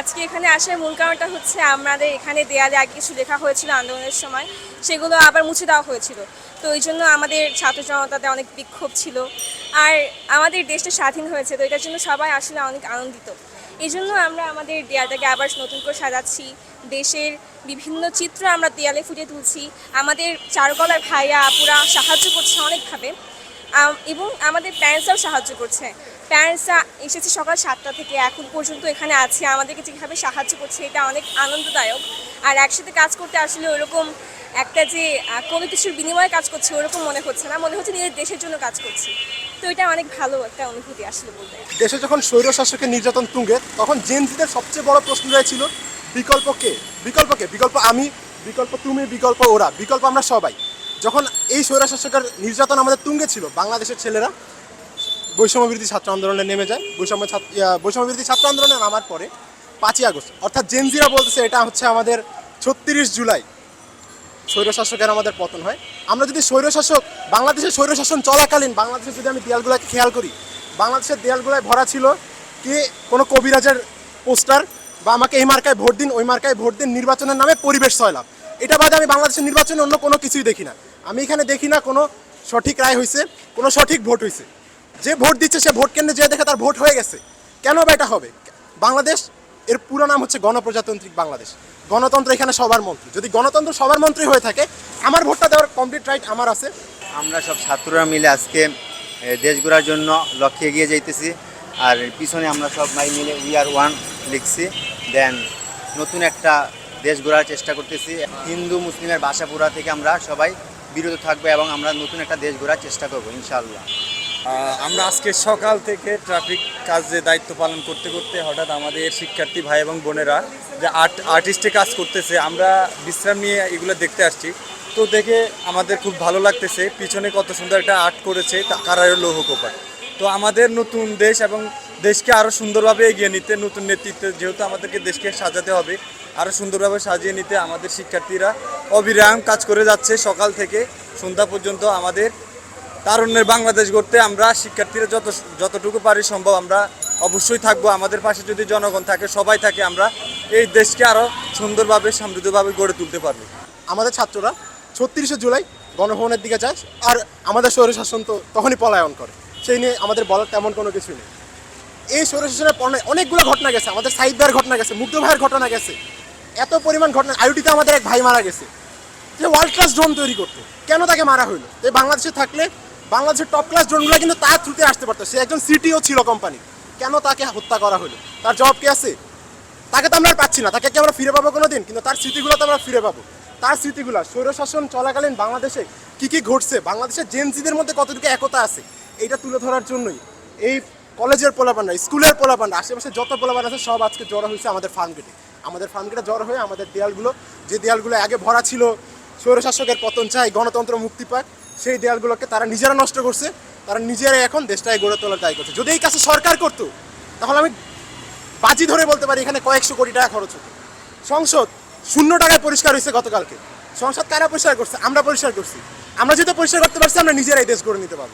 আজকে এখানে আসার মূল কারণটা হচ্ছে আমাদের এখানে দেয়ালে আগে কিছু লেখা হয়েছিল আন্দোলনের সময়। সেগুলো আবার মুছে দেওয়া হয়েছিল। তো এই জন্য আমাদের ছাত্র জনতাতে অনেক বিক্ষোভ ছিল। আর আমাদের দেশটা স্বাধীন হয়েছে, তো এটার জন্য সবাই আসলে অনেক আনন্দিত। এই জন্য আমরা আমাদের দেয়ালটাকে আবার নতুন করে সাজাচ্ছি। দেশের বিভিন্ন চিত্র আমরা দেয়ালে ফুটিয়ে তুলছি। আমাদের চারুকলার ভাইয়া আপুরা সাহায্য করছে অনেকভাবে। এবং আমাদের প্যারেন্টসরাও সাহায্য করছে। প্যারেন্টসরা এসেছে সকাল সাতটা থেকে, এখন পর্যন্ত এখানে আছে। আমাদেরকে যেভাবে সাহায্য করছে, এটা অনেক আনন্দদায়ক। আর একসাথে কাজ করতে আসলে ওরকম একটা যে কোনো কিছুর বিনিময়ে কাজ করছে, ওরকম মনে হচ্ছে না। মনে হচ্ছে নিজের দেশের জন্য কাজ করছি। তো এটা অনেক ভালো একটা অনুভূতি আসলে বলতে দেশে যখন স্বৈর শাসকের নির্যাতন তুঙ্গে, তখন জেনজিদের সবচেয়ে বড় প্রশ্ন ছিল বিকল্প কে? বিকল্প কে? বিকল্প আমি, বিকল্প তুমি, বিকল্প ওরা, বিকল্প আমরা সবাই। যখন এই স্বৈর শাসকের নির্যাতন আমাদের তুঙ্গে ছিল, বাংলাদেশের ছেলেরা বৈষম্য বিরোধী ছাত্র আন্দোলনে নেমে যায়। বৈষম্য ছাত্র ইয়া, বৈষম্য বিরোধী ছাত্র আন্দোলনে নামার পরে পাঁচই আগস্ট অর্থাৎ জেনজিরা বলতেছে এটা হচ্ছে আমাদের ছত্রিশ জুলাই। স্বৈরশাসকের আমাদের পতন হয়। আমরা যদি স্বৈরশাসক বাংলাদেশের স্বৈরশাসন চলাকালীন বাংলাদেশে যদি আমি দেয়ালগুলোকে খেয়াল করি বাংলাদেশের দেয়ালগুলায় ভরা ছিল কি কোনো কবিরাজের পোস্টার বা আমাকে এই মার্কায় ভোট দিন ওই মার্কায় ভোট দিন নির্বাচনের নামে পরিবেশ সয়লাভ এটা বাদে আমি বাংলাদেশের নির্বাচনে অন্য কোনো কিছুই দেখি না। আমি এখানে দেখি না কোনো সঠিক রায় হয়েছে কোনো সঠিক ভোট হয়েছে যে ভোট দিচ্ছে সে ভোট কেন্দ্রে যে দেখে তার ভোট হয়ে গেছে। কেন বা এটা হবে? বাংলাদেশ, এর পুরো নাম হচ্ছে গণপ্রজাতান্ত্রিক বাংলাদেশ। গণতন্ত্র এখানে সবার মন্ত্রী। যদি গণতন্ত্র সবার মন্ত্রী হয়ে থাকে, আমার ভোটটা দেওয়ার কমপ্লিট রাইট আমার আছে। আমরা সব ছাত্ররা মিলে আজকে দেশ গড়ার জন্য লক্ষ্যে এগিয়ে যাইতেছি। আর পিছনে আমরা সব ভাই মিলে উই আর ওয়ান লিখছি। দেন নতুন একটা দেশ গড়ার চেষ্টা করতেছি। হিন্দু, মুসলিমের বাসা থেকে আমরা সবাই বিরত থাকব এবং আমরা নতুন একটা দেশ গড়ার চেষ্টা করব, ইনশাআল্লাহ। আমরা আজকে সকাল থেকে ট্রাফিক কাজে দায়িত্ব পালন করতে করতে হঠাৎ আমাদের শিক্ষার্থী ভাই এবং বোনেরা যে আর্ট আর্টিস্টে কাজ করতেছে, আমরা বিশ্রাম নিয়ে এগুলো দেখতে আসছি। তো দেখে আমাদের খুব ভালো লাগতেছে, পিছনে কত সুন্দর একটা আর্ট করেছে কারায়ের লৌহ কোপার তো আমাদের নতুন দেশ এবং দেশকে আরও সুন্দরভাবে এগিয়ে নিতে, নতুন নেতৃত্বে যেহেতু আমাদেরকে দেশকে সাজাতে হবে আরও সুন্দরভাবে সাজিয়ে নিতে আমাদের শিক্ষার্থীরা অবিরাম কাজ করে যাচ্ছে। সকাল থেকে সন্ধ্যা পর্যন্ত আমাদের তারুণ্যের বাংলাদেশ গড়তে আমরা শিক্ষার্থীরা যত যতটুকু পারি সম্ভব আমরা অবশ্যই থাকব। আমাদের পাশে যদি জনগণ থাকে, সবাই থাকে, আমরা এই দেশকে আরও সুন্দরভাবে, সমৃদ্ধভাবে গড়ে তুলতে পারব। আমাদের ছাত্ররা ছত্রিশে জুলাই গণভবনের দিকে যায় আর আমাদের স্বৈরশাসন তো তখনই পলায়ন করে। সেই নিয়ে আমাদের বলার তেমন কোনো কিছু নেই। এই স্বৈরশাসনের পরে অনেকগুলো ঘটনা গেছে। আমাদের সাইদ ভাইয়ের ঘটনা গেছে, মুগ্ধ ভাইয়ের ঘটনা গেছে। এত পরিমাণ ঘটনা আইউটিতে আমাদের এক ভাই মারা গেছে। যে ওয়ার্ল্ড ক্লাস ড্রোন তৈরি করতো। কেন তাকে মারা হইল? এই বাংলাদেশে থাকলে বাংলাদেশের টপ ক্লাস ড্রোনগুলো কিন্তু তার থ্রুতে আসতে পারতো। সে একজন সিটিও ছিল কোম্পানি কেন তাকে হত্যা করা হলো? তার জবাব কি আছে? তাকে তো আমরা পাচ্ছি না। তাকে কি আমরা ফিরে পাবো কোনো দিন কিন্তু তার স্মৃতিগুলো তো আমরা ফিরে পাবো। তার স্মৃতিগুলো, স্বৈরশাসন চলাকালীন বাংলাদেশে কি কি ঘটছে? বাংলাদেশের জেনজিদের মধ্যে কতটুকু একতা আছে? এইটা তুলে ধরার জন্যই এই কলেজের পোলাপানরা, স্কুলের পোলাপানরা, আশেপাশে যত পোলাপান আছে, সব আজকে জড়ো হয়েছে আমাদের ফার্ম গেটে আমাদের ফার্ম গেটে জড়ো হয়ে আমাদের দেয়ালগুলো, যে দেয়ালগুলো আগে ভরা ছিল, স্বৈরশাসকের পতন চাই, গণতন্ত্র মুক্তি পায় সেই দেয়ালগুলোকে তারা নিজেরা নষ্ট করছে, তারা নিজেরাই এখন দেশটাকে গড়ে তোলার দায় করছে। যদি এই কাছে সরকার করতো, তাহলে আমি বাজি ধরে বলতে পারি এখানে কয়েকশো কোটি টাকা খরচ হতো। সংসদ শূন্য টাকায় পরিষ্কার হয়েছে গতকালকে। সংসদ কারা পরিষ্কার করছে? আমরা পরিষ্কার করছি। আমরা যেহেতু পরিষ্কার করতে পারছি, আমরা নিজেরাই দেশ গড়ে নিতে পারব।